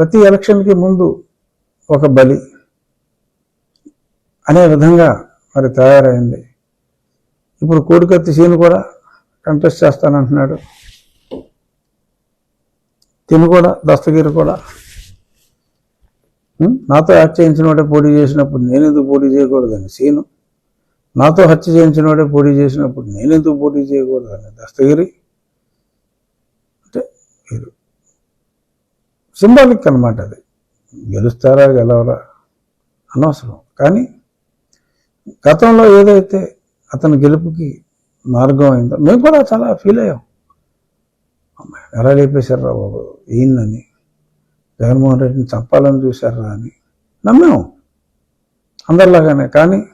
ప్రతి ఎలక్షన్కి ముందు ఒక బలి అనే విధంగా మరి తయారైంది. ఇప్పుడు కోడికత్తి సీను కూడా కంటెస్ట్ చేస్తానంటున్నాడు. తిని కూడా దస్తగిరి కూడా. నాతో హత్య చేయించిన వాడే పోటీ చేసినప్పుడు నేను ఎందుకు పోటీ చేయకూడదని? సీను నాతో హత్య చేయించిన వాడే పోటీ చేసినప్పుడు నేను ఎందుకు పోటీ చేయకూడదని? దస్తగిరి అంటే సింబాలిక్ అనమాట అది. గెలుస్తారా గెలవరా? అనవసరం. కానీ గతంలో ఏదైతే అతని గెలుపుకి మార్గం అయిందో మేము కూడా చాలా ఫీల్ అయ్యాం. ఎలా లేపేశారా బాబు? ఈయనని జగన్మోహన్ రెడ్డిని చంపాలని చూశారా అని నమ్మాము అందరిలాగానే. కానీ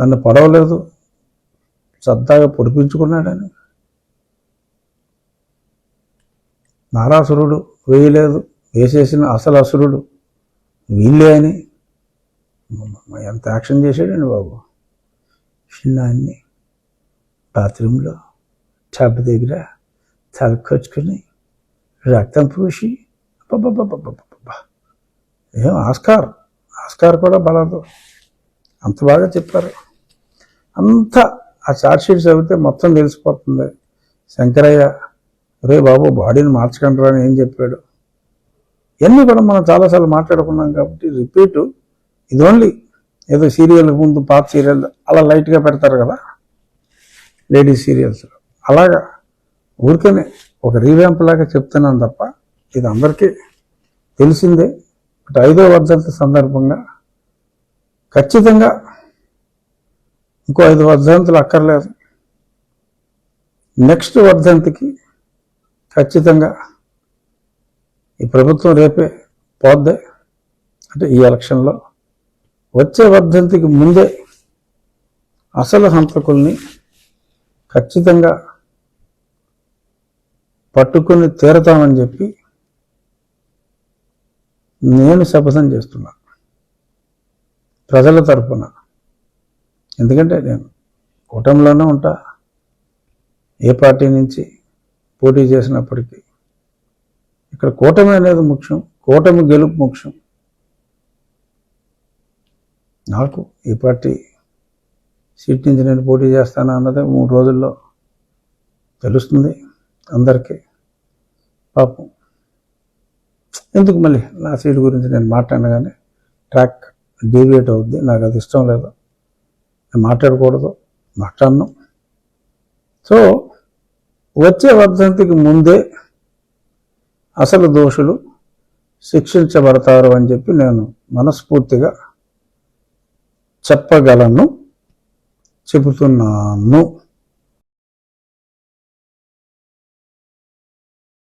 తను పడవలేదు. సరదాగా పొడిపించుకున్నాడని. నారాసురుడు వేయలేదు. వేసేసిన అసలు అసురుడు వీళ్ళే అని. ఎంత యాక్షన్ చేశాడండి బాబు చిన్నాన్ని బాత్రూంలో టబ్ దగ్గర తలకొచ్చుకొని రక్తం పూసి ఏం ఆస్కార్ ఆస్కార్ కూడా బలదు అంత బాగా చెప్పారు అంత ఆ చార్జ్ షీట్ చదివితే మొత్తం తెలిసిపోతుంది శంకరయ్య రే బాబు బాడీని మార్చకండి అని ఏం చెప్పాడు? ఇవన్నీ కూడా మనం చాలాసార్లు మాట్లాడుకున్నాం కాబట్టి రిపీట్ ఇది ఓన్లీ ఏదో సీరియల్ ముందు పాత సీరియల్ అలా లైట్గా పెడతారు కదా లేడీస్ సీరియల్స్. అలాగా ఊరికనే ఒక రీవ్యాంప్ లాగా చెప్తున్నాను తప్ప ఇది అందరికీ తెలిసిందే. బట్ ఐదో వర్ధంతి సందర్భంగా ఖచ్చితంగా ఇంకో ఐదు వర్ధంతులు అక్కర్లేదు. నెక్స్ట్ వర్ధంతికి ఖచ్చితంగా ఈ ప్రభుత్వం రేపే పోద్దే. అంటే ఈ ఎలక్షన్లో వచ్చే వర్ధంతికి ముందే అసలు హంతకుల్ని ఖచ్చితంగా పట్టుకుని తీరతామని చెప్పి నేను శపథం చేస్తున్నా. ప్రజల తరపున. ఎందుకంటే నేను కూటమిలోనే ఉంటా. ఏ పార్టీ నుంచి పోటీ చేసినప్పటికీ. ఇక్కడ కూటమి అనేది ముఖ్యం కూటమి గెలుపు ముఖ్యం. నాకు ఈ పార్టీ సీట్ నుంచి నేను పోటీ చేస్తాను అన్నదే మూడు రోజుల్లో తెలుస్తుంది అందరికీ. పాపం. ఎందుకు మళ్ళీ నా సీట్ గురించి నేను మాట్లాడిన కానీ ట్రాక్ డీవియేట్ అవుద్ది నాకు అది ఇష్టం లేదు. నేను మాట్లాడకూడదు మాట్లాడను. సో వచ్చే వర్ధంతికి ముందే అసలు దోషులు శిక్షించబడతారు అని చెప్పి నేను మనస్ఫూర్తిగా చెప్పగలను చెబుతున్నాను.